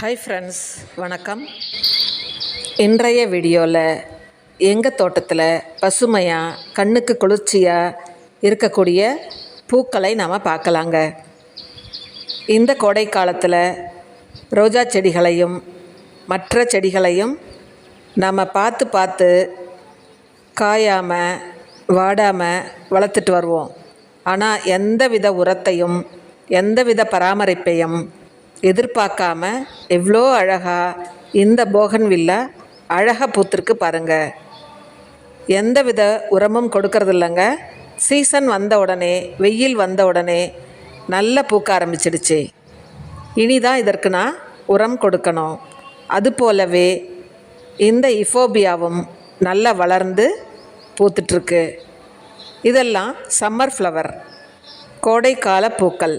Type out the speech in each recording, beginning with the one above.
Hi friends வணக்கம். இன்றைய வீடியோவில் எங்கள் தோட்டத்தில் பசுமையாக கண்ணுக்கு குளிர்ச்சியாக இருக்கக்கூடிய பூக்களை நாம் பார்க்கலாங்க. இந்த கோடை காலத்தில் ரோஜா செடிகளையும் மற்ற செடிகளையும் நாம் பார்த்து பார்த்து காயாமல் வாடாமல் வளர்த்துட்டு வருவோம். ஆனால் எந்த வித உரத்தையும் எந்த வித பராமரிப்பையும் எதிர்பார்க்காம எவ்வளோ அழகாக இந்த போகன்வில்லா அழகாக பூத்திருக்கு பாருங்கள் எந்த வித உரமும் கொடுக்கறது இல்லைங்க சீசன் வந்த உடனே வெயில் வந்த உடனே நல்ல பூக்க ஆரம்பிச்சிடுச்சு. இனிதான் இதற்கு நான் உரம் கொடுக்கணும். அது போலவே இந்த இஃபோபியாவும் நல்லா வளர்ந்து பூத்துட்ருக்கு. இதெல்லாம் சம்மர் ஃப்ளவர் கோடைக்கால பூக்கள்.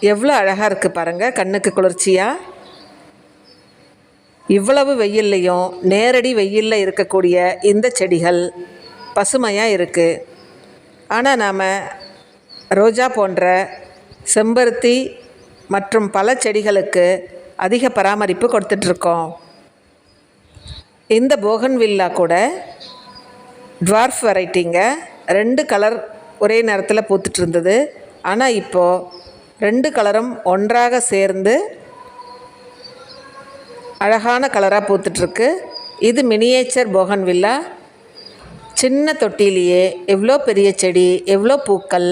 எவ்வளோ அழகாக இருக்குது பாருங்கள் கண்ணுக்கு குளிர்ச்சியாக இவ்வளவு வெயில்லையும் நேரடி வெயிலில் இருக்கக்கூடிய இந்த செடிகள் பசுமையாக இருக்குது ஆனால் நாம் ரோஜா போன்ற செம்பருத்தி மற்றும் பல செடிகளுக்கு அதிக பராமரிப்பு கொடுத்துட்ருக்கோம். இந்த போகன்வில்லா கூட ட்வார்ஃப் வெரைட்டிங்க. ரெண்டு கலர் ஒரே நேரத்தில் பூத்துட்டு இருந்தது ஆனால் இப்போது ரெண்டு கலரும் ஒன்றாக சேர்ந்து அழகான கலராக பூத்துட்ருக்கு. இது மினியேச்சர் போகன்வில்லா சின்ன தொட்டிலேயே எவ்வளோ பெரிய செடி எவ்வளோ பூக்கள்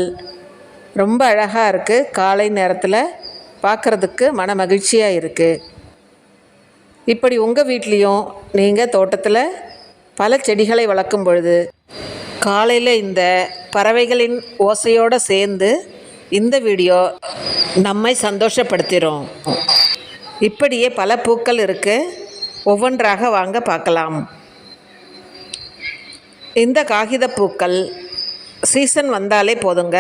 ரொம்ப அழகாக இருக்குது காலை நேரத்தில் பார்க்குறதுக்கு மன மகிழ்ச்சியாக இருக்குது இப்படி உங்கள் வீட்லேயும் நீங்கள் தோட்டத்தில் பல செடிகளை வளர்க்கும் பொழுது காலையில் இந்த பறவைகளின் ஓசையோடு சேர்ந்து இந்த வீடியோ நம்மை சந்தோஷப்படுத்திடும் இப்படியே பல பூக்கள் இருக்குது ஒவ்வொன்றாக வாங்க பார்க்கலாம். இந்த காகித பூக்கள் சீசன் வந்தாலே போதுங்க.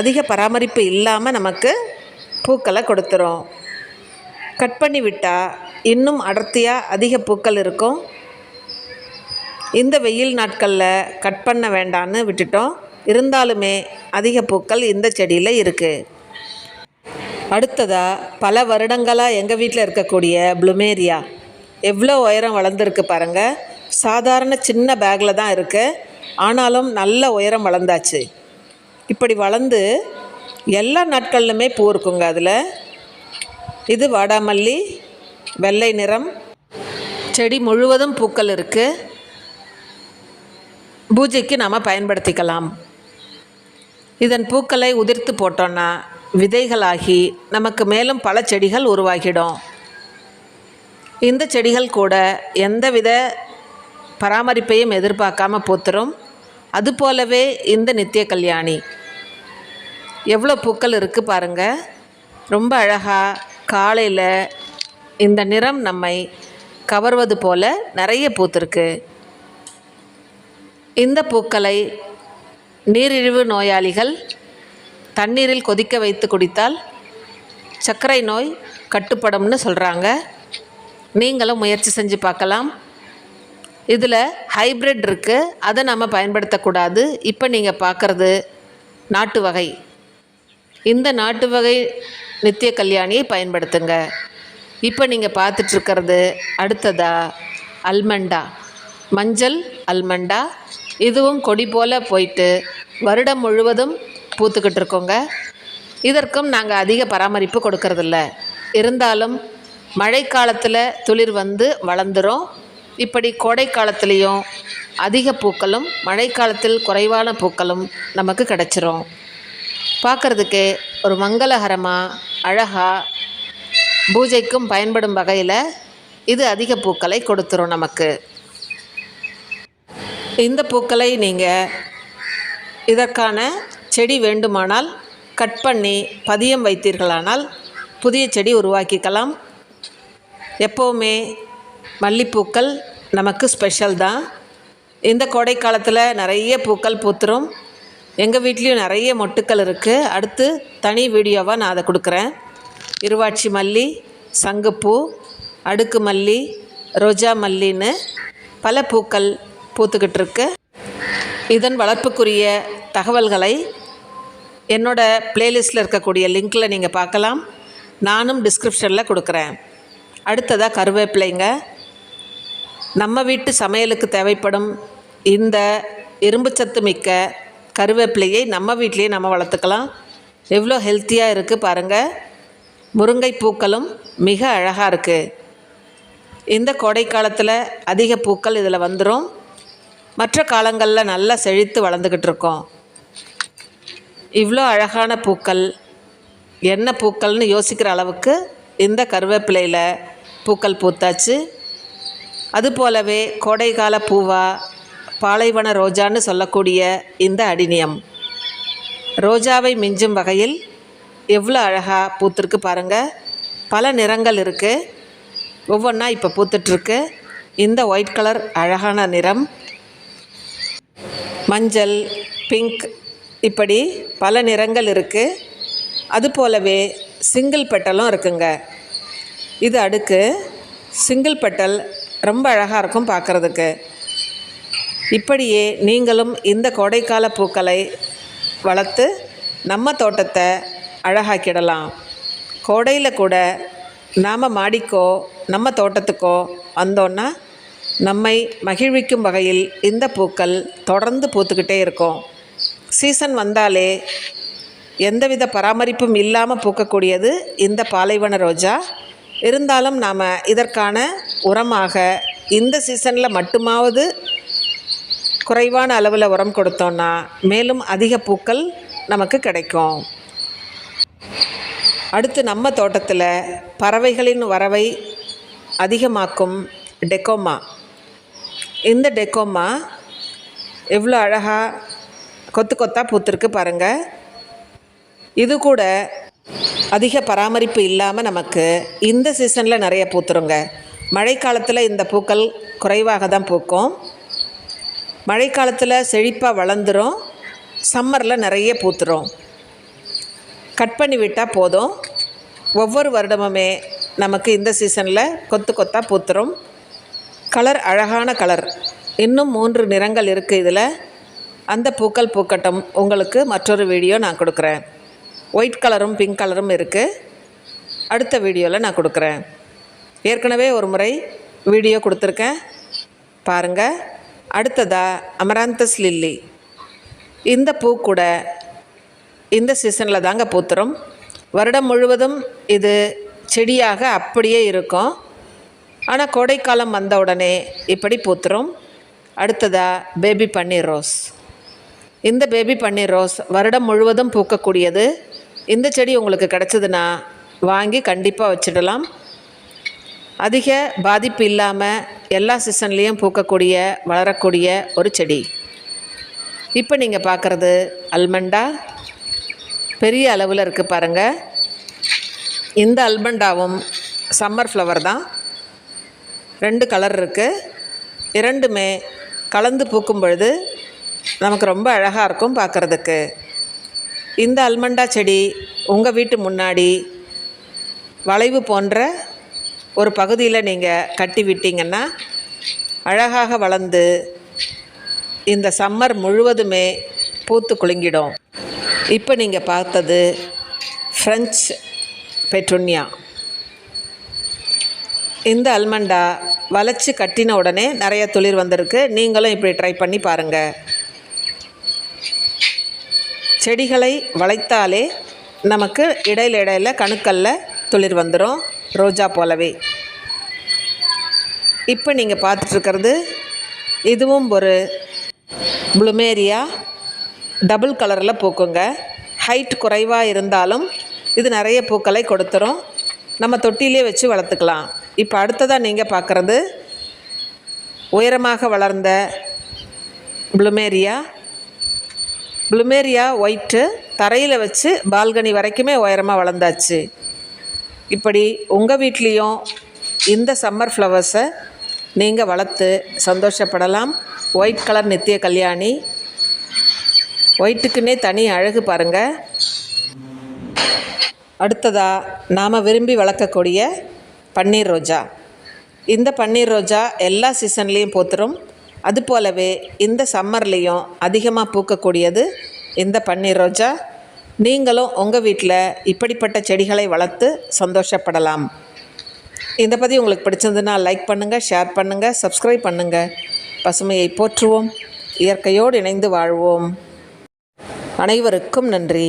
அதிக பராமரிப்பு இல்லாமல் நமக்கு பூக்களை கொடுத்துரும். கட் பண்ணி விட்டால் இன்னும் அடர்த்தியாக அதிக பூக்கள் இருக்கும். இந்த வெயில் நாட்களில் கட் பண்ண வேண்டான்னு விட்டுட்டோம். இருந்தாலுமே அதிக பூக்கள் இந்த செடியில் இருக்குது அடுத்ததாக பல வருடங்களாக எங்கள் வீட்டில் இருக்கக்கூடிய ப்ளுமேரியா எவ்வளோ உயரம் வளர்ந்துருக்கு பாருங்கள் சாதாரண சின்ன பேக்கில் தான் இருக்குது ஆனாலும் நல்ல உயரம் வளர்ந்தாச்சு. இப்படி வளர்ந்து எல்லா நாட்கள்லுமே பூ இருக்குங்க அதில். இது வாடாமல்லி வெள்ளை நிறம். செடி முழுவதும் பூக்கள் இருக்குது பூஜைக்கு நாம் பயன்படுத்திக்கலாம். இதன் பூக்களை உதிர்த்து போட்டோன்னா விதைகளாகி நமக்கு மேலும் பல செடிகள் உருவாகிடும். இந்த செடிகள் கூட எந்தவித பராமரிப்பையும் எதிர்பார்க்காம பூத்துரும். அதுபோலவே இந்த நித்திய கல்யாணி. எவ்வளோ பூக்கள் இருக்குது பாருங்கள் ரொம்ப அழகாக காலையில் இந்த நிறம் நம்மை கவர்வது போல் நிறைய பூத்திருக்கு. இந்த பூக்களை நீரிழிவு நோயாளிகள் தண்ணீரில் கொதிக்க வைத்து குடித்தால் சர்க்கரை நோய் கட்டுப்படும்னு சொல்கிறாங்க நீங்களும் முயற்சி செஞ்சு பார்க்கலாம். இதில் ஹைப்ரிட் இருக்குது அதை நம்ம பயன்படுத்தக்கூடாது. இப்போ நீங்கள் பார்க்குறது நாட்டு வகை. இந்த நாட்டு வகை நித்திய கல்யாணியை பயன்படுத்துங்க. இப்போ நீங்கள் பார்த்துட்ருக்கிறது அடுத்ததா அல்மண்டா. மஞ்சள் அல்மண்டா இதுவும் கொடி போல் போயிட்டு வருடம் முழுவதும் பூத்துக்கிட்டு இருக்கோங்க. இதற்கும் நாங்கள் அதிக பராமரிப்பு கொடுக்கறதில்ல. இருந்தாலும் மழைக்காலத்தில் துளிர் வந்து வளர்ந்துரும். இப்படி கோடை காலத்துலேயும் அதிக பூக்களும் மழைக்காலத்தில் குறைவான பூக்களும் நமக்கு கிடச்சிரும். பார்க்குறதுக்கே ஒரு மங்களகரமாக அழகாக பூஜைக்கும் பயன்படும் வகையில் இது அதிக பூக்களை கொடுத்துரும் நமக்கு. இந்த பூக்களை நீங்கள் இதற்கான செடி வேண்டுமானால் கட் பண்ணி பதியம் வைத்தீர்களானால் புதிய செடி உருவாக்கிக்கலாம். எப்போவுமே மல்லிப்பூக்கள் நமக்கு ஸ்பெஷல் தான். இந்த கோடை காலத்தில் நிறைய பூக்கள் பூத்துரும். எங்கள் வீட்லேயும் நிறைய மொட்டுக்கள் இருக்குது அடுத்து தனி வீடியோவாக நான் அதை கொடுக்குறேன். இருவாட்சி மல்லி சங்குப்பூ அடுக்கு மல்லி ரோஜா மல்லின்னு பல பூக்கள் பூத்துக்கிட்டு இருக்கு இதன் வளர்ப்புக்குரிய தகவல்களை என்னோடய ப்ளேலிஸ்ட்டில் இருக்கக்கூடிய லிங்க்கில் நீங்கள் பார்க்கலாம். நானும் டிஸ்கிரிப்ஷனில் கொடுக்குறேன். அடுத்ததாக கருவேப்பிலைங்க. நம்ம வீட்டு சமையலுக்கு தேவைப்படும் இந்த இரும்புச்சத்து மிக்க கருவேப்பிலையை நம்ம வீட்டிலையே நம்ம வளர்த்துக்கலாம். எவ்வளோ ஹெல்த்தியாக இருக்குது பாருங்கள் முருங்கை பூக்களும் மிக அழகாக இருக்குது இந்த கோடை காலத்தில் அதிக பூக்கள் இதில் வந்துடும் மற்ற காலங்களில் நல்லா செழித்து வளர்ந்துக்கிட்டு இருக்கோம். இவ்வளோ அழகான பூக்கள் என்ன பூக்கள்னு யோசிக்கிற அளவுக்கு இந்த கருவேப்பிலையில் பூக்கள் பூத்தாச்சு. அது போலவே கோடைக்கால பூவா பாலைவன ரோஜான்னு சொல்லக்கூடிய இந்த அடிநியம். ரோஜாவை மிஞ்சும் வகையில் எவ்வளோ அழகாக பூத்திருக்கு பாருங்கள் பல நிறங்கள் இருக்குது ஒவ்வொன்றா இப்போ பூத்துட்ருக்கு இந்த ஒயிட் கலர் அழகான நிறம். மஞ்சள் பிங்க் இப்படி பல நிறங்கள் இருக்குது அது போலவே சிங்கிள் பெட்டலும் இருக்குங்க. இது அடுக்கு. சிங்கிள் பெட்டல் ரொம்ப அழகாக இருக்கும் பார்க்குறதுக்கு இப்படியே நீங்களும் இந்த கோடைக்கால பூக்களை வளர்த்து நம்ம தோட்டத்தை அழகாக்கிடலாம். கோடையில் கூட நாம் மாடிக்கோ நம்ம தோட்டத்துக்கோ வந்தோன்னா நம்மை மகிழ்விக்கும் வகையில் இந்த பூக்கள் தொடர்ந்து பூத்துக்கிட்டே இருக்கும். சீசன் வந்தாலே எந்தவித பராமரிப்பும் இல்லாமல் பூக்கக்கூடியது இந்த பாலைவன ரோஜா. இருந்தாலும் நாம் இதற்கான உரமாக இந்த சீசனில் மட்டுமாவது குறைவான அளவில் உரம் கொடுத்தோன்னா மேலும் அதிக பூக்கள் நமக்கு கிடைக்கும். அடுத்து நம்ம தோட்டத்தில் பறவைகளின் வரவை அதிகமாக்கும் டெக்கோமா. இந்த டெக்கோமா எவ்வளோ அழகாக கொத்து கொத்தாக பூத்துருக்கு பாருங்கள் இது கூட அதிக பராமரிப்பு இல்லாமல் நமக்கு இந்த சீசனில் நிறைய பூத்துருங்க. மழைக்காலத்தில் இந்த பூக்கள் குறைவாக தான் பூக்கும். மழைக்காலத்தில் செழிப்பாக வளர்ந்துரும். சம்மரில் நிறைய பூத்துரும். கட் பண்ணி விட்டால் போதும். ஒவ்வொரு வருடமுமே நமக்கு இந்த சீசனில் கொத்து கொத்தாக பூத்துரும். கலர் அழகான கலர். இன்னும் மூன்று நிறங்கள் இருக்குது இதில். அந்த பூக்கள் பூக்கட்டும். உங்களுக்கு மற்றொரு வீடியோ நான் கொடுக்குறேன். ஒயிட் கலரும் பிங்க் கலரும் இருக்குது அடுத்த வீடியோவில் நான் கொடுக்குறேன். ஏற்கனவே ஒரு முறை வீடியோ கொடுத்துருக்கேன். பாருங்கள் அடுத்ததாக அமராந்தஸ் லில்லி இந்த பூ கூட இந்த சீசனில் தாங்க பூத்துரும். வருடம் முழுவதும் இது செடியாக அப்படியே இருக்கும். ஆனால் கோடைக்காலம் வந்த உடனே இப்படி பூத்துரும். அடுத்ததாக பேபி பன்னீர் ரோஸ் இந்த பேபி பன்னீர் ரோஸ் வருடம் முழுவதும் பூக்கக்கூடியது. இந்த செடி உங்களுக்கு கிடச்சதுன்னா வாங்கி கண்டிப்பாக வச்சிடலாம். அதிக பாதிப்பு இல்லாமல் எல்லா சீசன்லேயும் பூக்கக்கூடிய வளரக்கூடிய ஒரு செடி. இப்போ நீங்கள் பார்க்குறது அல்மண்டா பெரிய அளவில் இருக்குது பாருங்கள் இந்த அல்மண்டாவும் சம்மர் ஃப்ளவர் தான். ரெண்டு கலர் இருக்குது இரண்டுமே கலந்து பூக்கும் பொழுது நமக்கு ரொம்ப அழகாக இருக்கும் பார்க்குறதுக்கு இந்த அல்மண்டா செடி உங்கள் வீட்டு முன்னாடி வளைவு போன்ற ஒரு பகுதியில் நீங்கள் கட்டி விட்டீங்கன்னா அழகாக வளர்ந்து இந்த சம்மர் முழுவதுமே பூத்து குலுங்கிடும். இப்போ நீங்கள் பார்த்தது ஃப்ரெஞ்ச் பெட்ருனியா இந்த அல்மண்டா வளைச்சி கட்டின உடனே நிறைய துளிர் வந்திருக்கு. நீங்களும் இப்படி ட்ரை பண்ணி பாருங்கள் செடிகளை வளைத்தாலே நமக்கு இடையில இடையில கணுக்களில் துளிர் வந்துடும் ரோஜா போலவே. இப்போ நீங்கள் பார்த்துட்ருக்கிறது இதுவும் ஒரு ப்ளுமேரியா டபுள் கலரில் பூக்குங்க. ஹைட் குறைவாக இருந்தாலும் இது நிறைய பூக்களை கொடுத்துரும். நம்ம தொட்டிலே வச்சு வளர்த்துக்கலாம். இப்போ அடுத்ததாக நீங்கள் பார்க்குறது உயரமாக வளர்ந்த ப்ளூமேரியா. ப்ளுமேரியா ஒயிட்டு தரையில் வச்சு பால்கனி வரைக்குமே உயரமாக வளர்ந்தாச்சு. இப்படி உங்கள் வீட்லேயும் இந்த சம்மர் ஃப்ளவர்ஸை நீங்கள் வளர்த்து சந்தோஷப்படலாம். ஒயிட் கலர் நித்திய கல்யாணி. ஒயிட்டுக்குன்னே தனி அழகு பாருங்கள் அடுத்ததாக நாம் விரும்பி வளர்க்கக்கூடிய பன்னீர் ரோஜா. இந்த பன்னீர் ரோஜா எல்லா சீசன்லேயும் பூத்துரும். அது போலவே இந்த சம்மர்லேயும் அதிகமாக பூக்கக்கூடியது இந்த பன்னீர் ரோஜா. நீங்களும் உங்கள் வீட்டில் இப்படிப்பட்ட செடிகளை வளர்த்து சந்தோஷப்படலாம். இந்த பற்றி உங்களுக்கு பிடிச்சிருந்துன்னா லைக் பண்ணுங்கள் ஷேர் பண்ணுங்கள் சப்ஸ்கிரைப் பண்ணுங்கள் பசுமையை போற்றுவோம். இயற்கையோடு இணைந்து வாழ்வோம். அனைவருக்கும் நன்றி.